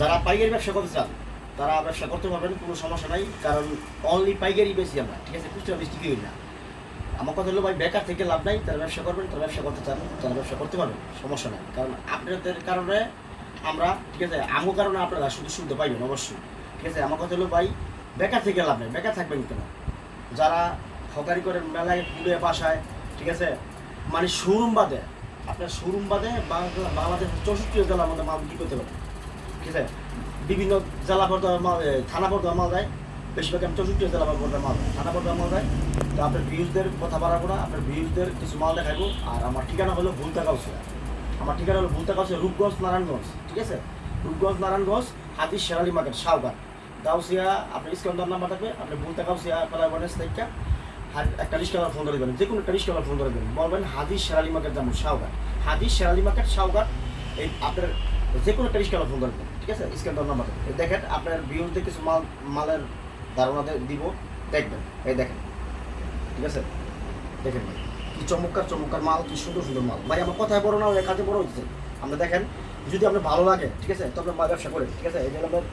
যারা পাইকারি ব্যবসা করতে চান, তারা ব্যবসা করতে পারবেন, কোনো সমস্যা নাই, কারণ অনলি পাইকারি বেশি আমরা, ঠিক আছে? খুচরা বেশি করি না। আমার কথা হলো, ভাই, বেকার থেকে লাভ নাই, তারা ব্যবসা করবেন, তারা ব্যবসা করতে চান, তারা ব্যবসা করতে পারবেন, সমস্যা নাই। কারণ আপনাদের কারণে আমরা, ঠিক আছে? আমার কারণে আপনারা শুধু শুনতে পাইবেন, অবশ্যই। ঠিক আছে? আমার কথা হলো, ভাই, বেকার থেকে লাভ নাই, বেকার থাকবেন কেন? যারা হকারি করেন, মেলায় ঘুরে বাসায়, ঠিক আছে? মানে শোরুম বাদে, আপনার শোরুম বাদে বাংলা- বাংলাদেশের চৌষট্টি জেলার মধ্যে মাল বিক্রি করতে পারেন ঠিক আছে বিভিন্ন জেলা পর্যায়ে মাল থানা পর্যায়ে মাল দেয়, বেশিরভাগ আমি চৌষট্টি জেলা পর্যায়ে মাল দেয়, থানা পর্যায়ে মাল দেয়। তো আপনার ভিউজদের কথা বাড়াবো না, আপনার ভিউজদের কিছু মাল দেখাবো আর আমার ঠিকানা হলো ভুলতা কাউসিয়া আমার ঠিকানা হলো ভুলতা কাউসিয়া রূপগঞ্জ, নারায়ণগঞ্জ, ঠিক আছে? রূপগঞ্জ, নারায়ণগঞ্জ, হাতির শেরালি মার্কেট সাউগান গাউসিয়া, আপনার স্কন্দর নাম্বার থাকবে আপনি ভুলতা কাউসিয়া পালাবনের থেকে। হাত- একটা রিস্কালার ফোন করে দেবেন যে কোনো একটা রিস্কালার ফোন করে দেবেন। বলবেন হাদিস শেরালি মার্কেট যেমন সাউগান হাদিস শেরালি মার্কেট সাউগান এই আপনার যে কোনো একটা রিস্কালার ফোন করে দেবেন ঠিক আছে? স্ক্যান্ডার নাম্বার দেখেন, আপনার ভিউজদের কিছু মাল, মালের ধারণা দিব, দেখবেন। এই দেখেন, ঠিক আছে? দেখেন কি চমৎকার চমৎকার মাল, কি সুন্দর সুন্দর মাল। ভাই, আমার কথায় বড় না ওই কাজে বড় হচ্ছে আমরা দেখেন, যদি আপনার ভালো লাগে, ঠিক আছে, তবে মাল ব্যবসা করে ঠিক আছে? এটা আপনার,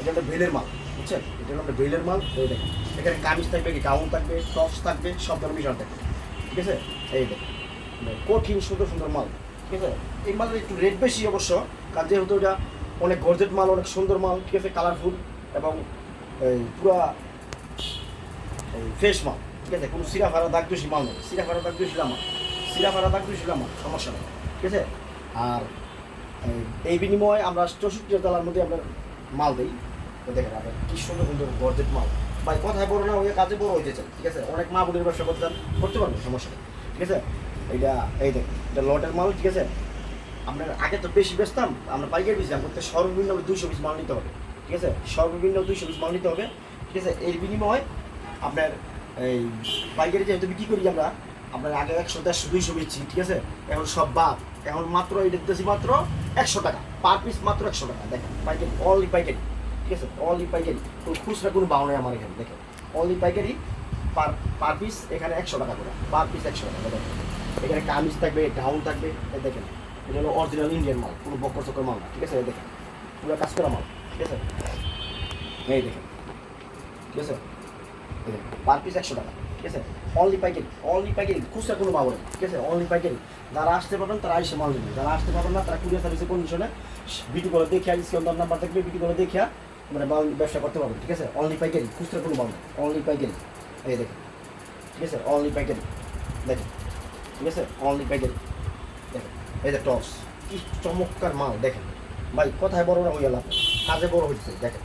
এটা হলো বেলের মাল, বুঝছেন? এটা হলো ভেলের মাল, এই দেখেন। এখানে কামিজ থাকবে, কি গাউন থাকবে, টপস থাকবে, সব ধরনের মিশন থাকবে, ঠিক আছে? এই দেখেন, কঠিন, সুন্দর সুন্দর মাল। ঠিক আছে? এই মালের একটু রেট বেশি অবশ্য, কারণ যেহেতু এটা অনেক গর্জেট মাল, অনেক সুন্দর মাল, ঠিক আছে কালারফুল এবং এই পুরা এই ফ্রেশ মাল, ঠিক আছে, কোনো সিরা ফারা দাগ দোষী মাল নেই। সিরা ফারা দাগ দোষী আমার সিরা ফারা দাগ দোষী আমার সমস্যা নেই, ঠিক আছে? আর এই- বিনিময়ে আমরা চৌষট্টি জেলার মধ্যে আমরা মাল দিই। দেখেন, আপনার কি সুন্দর সুন্দর গর্জেট মাল। ভাই, কথায় বড় না ওই কাজে বড় হয়ে যাচ্ছে, ঠিক আছে? অনেক মা বোনের ব্যবসা করতে করতে পারবেন, সমস্যা নেই, ঠিক আছে? এইটা, এই দেখ এটা লটের মাল, ঠিক আছে? আপনার আগে তো বেশি বেচতাম, আমরা পাইকারি বেচতাম করতে সর্বনিম্ন দুইশো পিস মাল নিতে হবে, ঠিক আছে? সর্বনিম্ন দুইশো পিস মাল নিতে হবে, ঠিক আছে? এর বিনিময়ে আপনার এই পাইকারি যেহেতু বিক্রি করি আমরা আপনার আগে একশো, দেড়শো, দুইশো বেচছি, ঠিক আছে? এখন সব বাদ, এখন মাত্র এটা দিতেছি মাত্র একশো টাকা, পার পিস মাত্র একশো টাকা, দেখেন, পাইকারি অনলি পাইকারি, ঠিক আছে? অনলি পাইকারি, কোনো খুচরা, কোনো বাউ নেই আমার এখানে, দেখেন অনলি পাইকারি, পার পার পিস এখানে একশো টাকা করে, পার পিস একশো টাকা দেখেন। এখানে কামিজ থাকবে ডাউন থাকবে, এই দেখেন। এটা হলো অরিজিনাল ইন্ডিয়ান মাল কোনো বক্কর চক্কর মাল না, ঠিক আছে? এই দেখেন, পুরো কাজ করা মাল, ঠিক আছে? এই দেখেন, ঠিক আছে? পার পিস একশো টাকা, ঠিক আছে? অনলি পাইকারি অনলি পাইকারি, খুচরা কোনো পাবো ঠিক আছে? অনলি পাইকারি। যারা আসতে পারবেন, তারা এসে মাল নেবেন যারা আসতে পারবেন না, তারা কুরিয়ার সার্ভিসে কন্ডিশনে বিক্রি করে দেখে ডিসকাউন্ট নাম্বার থাকবে বিক্রি করে দেখে মানে মাল ব্যবসা করতে পারবেন, ঠিক আছে? অনলি পাইকারি, খুচরা কোনো পাবো না অনলি পাইকারি। এই দেখেন, ঠিক আছে? অনলি পাইকারি, দেখেন। ঠিক আছে? অনলি পাইকারি দেখেন, এই যে টস কি চমৎকার মাল, দেখেন। ভাই, কোথায় বড় গেল আপনার? কাজে বড় হচ্ছে দেখেন।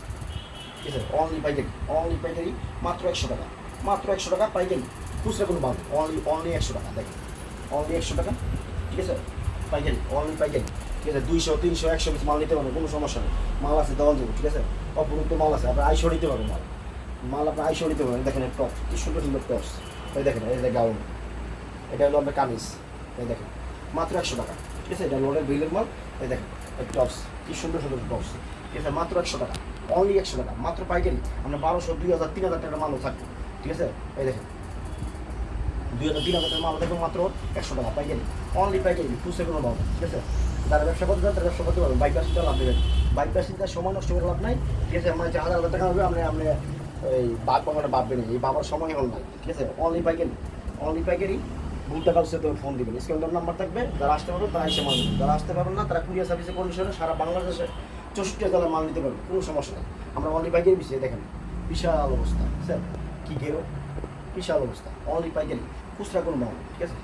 ঠিক আছে? অনলি পাইকারি অনলি পাইকারি মাত্র একশো টাকা। মাত্র একশো টাকা পাইকারি। খুচরা কোনো মাল অনলি অনলি একশো টাকা, দেখেন। অনলি একশো টাকা, ঠিক আছে? পাইকারি অনলি পাইকারি। ঠিক আছে? দুইশো, তিনশো, একশো পিস মাল নিতে পারবেন কোনো সমস্যা নেই। মাল আছে দেওয়া যাবে ঠিক আছে? অপরুক্ত মাল আছে, আপনার আইসো নিতে পারবেন মাল। মাল আপনার আইসো নিতে পারবেন দেখেন টপ কি সুন্দর সুন্দর টপস এই দেখেন, এই যে গাউন। এটা হলো আপনার কামিজ। এই দেখেন, মাত্র একশো টাকা। ঠিক আছে, এটা লোডের বিলের মাল। এই দেখেন টপস, কি সুন্দর সুন্দর টপস। ঠিক আছে, মাত্র একশো টাকা। অনলি একশো টাকা, মাত্র পাইকারি। আমরা বারোশো, দুই হাজার, তিন হাজার টাকার মালও থাকবে। ঠিক আছে, এই দেখেন। দুই হাজার, তিন হাজার টাকার মাল থাকবে মাত্র একশো টাকা, পাইকারি। অনলি পাইকারি খুচরা কোনো পাবো ঠিক আছে, যারা ব্যবসা করতে চান তারা ব্যবসা করতে পারবেন। বাইক ব্যবসা লাভ দেবেন বাইক ব্যবসা সময় নষ্ট করে লাভ নাই। ঠিক আছে আমার যে হাজার টাকা হবে আপনি আপনি এই বাবাটা ভাববেন এই বাবার সময় হল নাই। ঠিক আছে অনলি পাইকারি। অনলি পাইকারি। ভুলটা কাউকে তো ফোন দিবেন স্ক্যান্ডার নাম্বার থাকবে, যারা আসতে পারবেন তারা এসে মাল নেবেন যারা আসতে পারবেন না, তারা কুরিয়ার সার্ভিসে কন্ডিশনে সারা বাংলাদেশে চৌষট্টি জেলার মাল নিতে পারবেন কোনো সমস্যা নেই। আমরা অনলি পাইকারি বিষয়ে দেখেন, বিশাল অবস্থা, স্যার, কি গেরো, বিশাল অবস্থা। অনলি পাইকারি, খুচরা কোনো মাল ঠিক আছে?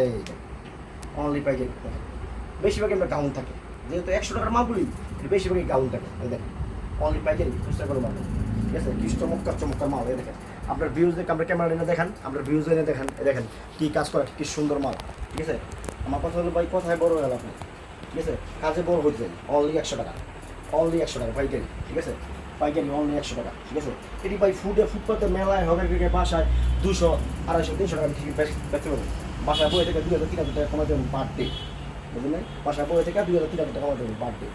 এই অনলি পাইকারি বেশিরভাগ আমরা গাউন থাকে, যেহেতু একশো টাকার মাল বলি বেশিরভাগই গাউন থাকে দেখেন। অনলি পাইকারি, খুচরা কোনো মাল ঠিক আছে? কি চমৎকার চমৎকার মাল, এই দেখেন। আপনার ভিউজ দেখে আমরা ক্যামেরা এনে দেখেন আপনার ভিউজ এনে দেখেন দেখেন কী কাজ করে, কি সুন্দর মাল, ঠিক আছে? আমার কথা হলো ভাই, কোথায় বড় হয়ে আপনি ঠিক আছে? কাজে বড় হচ্ছে অনলি একশো টাকা অনলি একশো টাকা, পাইকারি, ঠিক আছে? পাইকারি অনলি একশো টাকা, ঠিক আছে? এটি ভাই ফুডে ফুটপাতে মেলায় হবে বিকে বাসায়, দুশো, আড়াইশো, তিনশো টাকা বেচতে পারবেন বাসায় বই থেকে দুই হাজার তিন হাজার টাকা কমাতে পার ডে বুঝলেন? বাসায় বই থেকে দুই হাজার তিন হাজার টাকা কমাতে পার ডে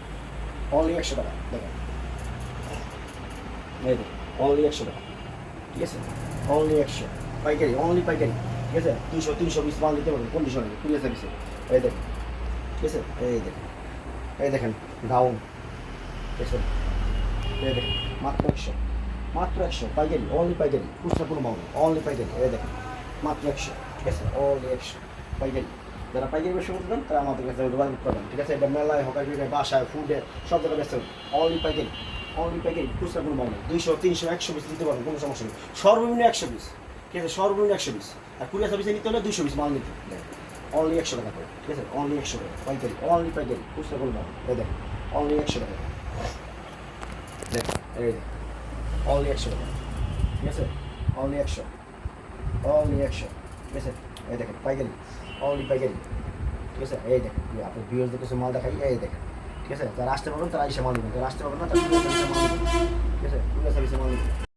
অনলি একশো টাকা, দেখুন। অনলি একশো টাকা। ঠিক আছে? অনলি একশো। পাইকারি অনলি পাইকারি। ঠিক আছে? দুশো তিনশো পিস মাল দিতে পারবেন কন্ডিশনে কুরিয়ার সার্ভিসে এই দেখেন, ঠিক আছে? এই দেখেন এই দেখেন গাউন দেখছেন এই দেখেন, মাত্র একশো। মাত্র একশো, পাইকারি অনলি পাইকারি, খুচরা কোনো মাল অনলি পাইকারি। এই দেখেন, মাত্র একশো। ঠিক আছে? অনলি একশো, পাইকারি। যারা পাইকারি করতে দেন তারা আমাদের কাছে করবেন। ঠিক আছে? এটা মেলায় হকার বাসায় ফুডে সব জায়গায় ব্যস্ত অনলি পাইকারি। অনলি প্যাকেট, খুচরা কোনো মাল নেই। দুইশো, তিনশো, একশো পিস নিতে পারবেন কোনো সমস্যা নেই। সর্বনিম্ন একশো পিস। ঠিক আছে? সর্বনিম্ন একশো পিস। আর কুড়ি পিসে নিতে হলে দুইশো পিস মাল নিতে অনলি একশো টাকা করে। ঠিক আছে? অনলি একশো টাকা। পাইকারি। অনলি পাইকারি খুচরা কোনো মাল এই দেখেন। অনলি একশো টাকা। দেখেন, এই অনলি একশো টাকা। ঠিক আছে? অনলি একশো। অনলি একশো। ঠিক আছে? এই দেখেন, পাইকারি। অনলি পাইকারি। ঠিক আছে? এই দেখেন আপনার বিয়ের কিছু মাল দেখাই, এই দেখেন। ঠিক আছে? যারা আসতে পারবেন তারা এসে মাল নেবেন। যারা আসতে পারবেন না তারা ঠিক আছে?